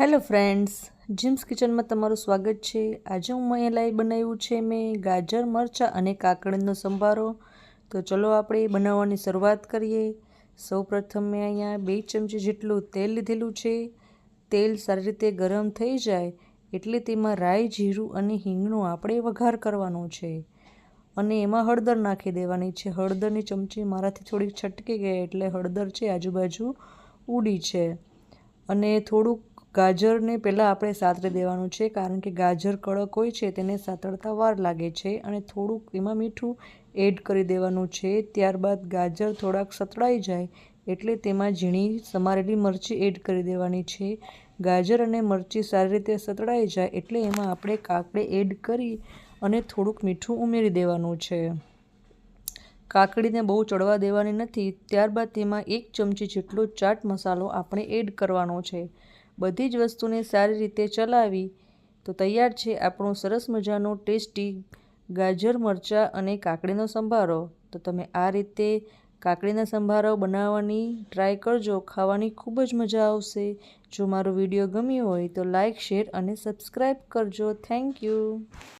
Hello friends, gyms કિચનમાં તમારું સ્વાગત છે. આજે હું લાઈ બનાવ્યું છે મેં ગાજર, મરચાં અને કાકડીનો સંભારો. તો ચલો આપણે બનાવવાની શરૂઆત કરીએ. સૌપ્રથમ મેં અહીંયા બે ચમચી જેટલું તેલ લીધેલું છે. તેલ સારી રીતે ગરમ થઈ જાય એટલે તેમાં રાઈ, જીરું અને હિંગનો આપણે વઘાર કરવાનો છે. અને એમાં હળદર નાખી દેવાની છે. હળદરની ચમચી મારાથી થોડીક છટકી ગઈ એટલે હળદર છે આજુબાજુ ઉડી છે. અને થોડુંક ગાજરને પહેલાં આપણે સાતરી દેવાનું છે, કારણ કે ગાજર કડક હોય છે, તેને સાતળતા વાર લાગે છે અને થોડુંક એમાં મીઠું એડ કરી દેવાનું છે. ત્યારબાદ ગાજર થોડાક સતળાઈ જાય એટલે તેમાં ઝીણી સમારેલી મરચી એડ કરી દેવાની છે. ગાજર અને મરચી સારી રીતે સતળાઈ જાય એટલે એમાં આપણે કાકડી એડ કરી અને થોડુંક મીઠું ઉમેરી દેવાનું છે. કાકડીને બહુ ચડવા દેવાની નથી, ત્યારબાદ તેમાં એક ચમચી જેટલો ચાટ મસાલો આપણે એડ કરવાનો છે. બધી જ વસ્તુને સારી રીતે ચલાવી, તો તૈયાર છે આપણો સરસ મજાનો ટેસ્ટી ગાજર, મરચાં અને કાકડીનો સંભારો. તો તમે આ રીતે કાકડીના સંભારો બનાવવાની ટ્રાય કરજો, ખાવાની ખૂબ જ મજા આવશે. જો મારો વીડિયો ગમ્યો હોય તો લાઇક શેર અને સબસ્ક્રાઈબ કરજો. Thank you